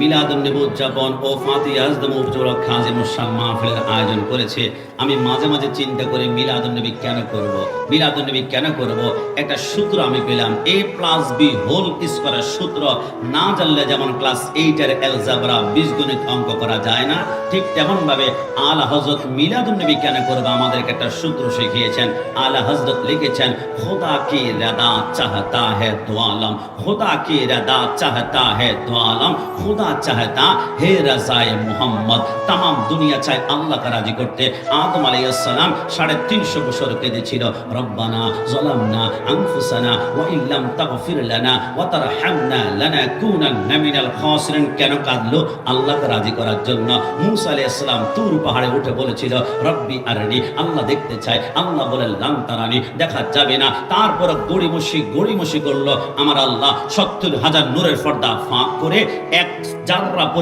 মিলাদুল্নবী উদযাপন ও ফাতি আজদম উপজোড়ক খাজিম উসাম মাহফিলের আয়োজন করেছে। আমি মাঝে মাঝে চিন্তা করে মিলাদুল্নবী কেন করব? মিলাদুল্নবী কেন করব? একটা সূত্র আমি পেলাম। এ প্লাস বি হোল স্কোয়ারের সূত্র। না জানলে যেমন ক্লাস এইটের এলজাবরা বীজগণিত অঙ্ক করা যায় না, ঠিক তেমনভাবে আলা হজরত মিলাদুল্নবী কেন করব? আমাদেরকে একটা সূত্র শিখিয়েছেন। আলা হজরত লিখেছেন, খোদা কি রাদা চাহতা হ্যাঁ দোয়ালম, খোদা কি রাদা চাহতা হ্যাঁ দোয়ালম, খোদা खुदा चाहता है रजाए मोहम्मद तमाम दुनिया চায় আল্লাহকে রাজি করতে আদম আলাইহিসসালাম সাড়ে তিনশো বছর কেঁদেছিল রব্বানা জলামনা আনফুসানা ওয়া ইল্লাম তাগফির লানা ওয়া তারহামনা লানাকুনান্না মিনাল খাসিরিন কেন কাঁদলো আল্লাহকে রাজি করার জন্য মুসা আলাইহিস সালাম তুর পাহাড়ে উঠে বলেছিল রব্বি আরনি আল্লাহ দেখতে চায় আল্লাহ বলে লান তারানি দেখা যাবে না তারপর গড়িমসি গড়িমসি করলো আমার আল্লাহ সত্তর হাজার নূরের পর্দা ফাঁক করে এক পরি-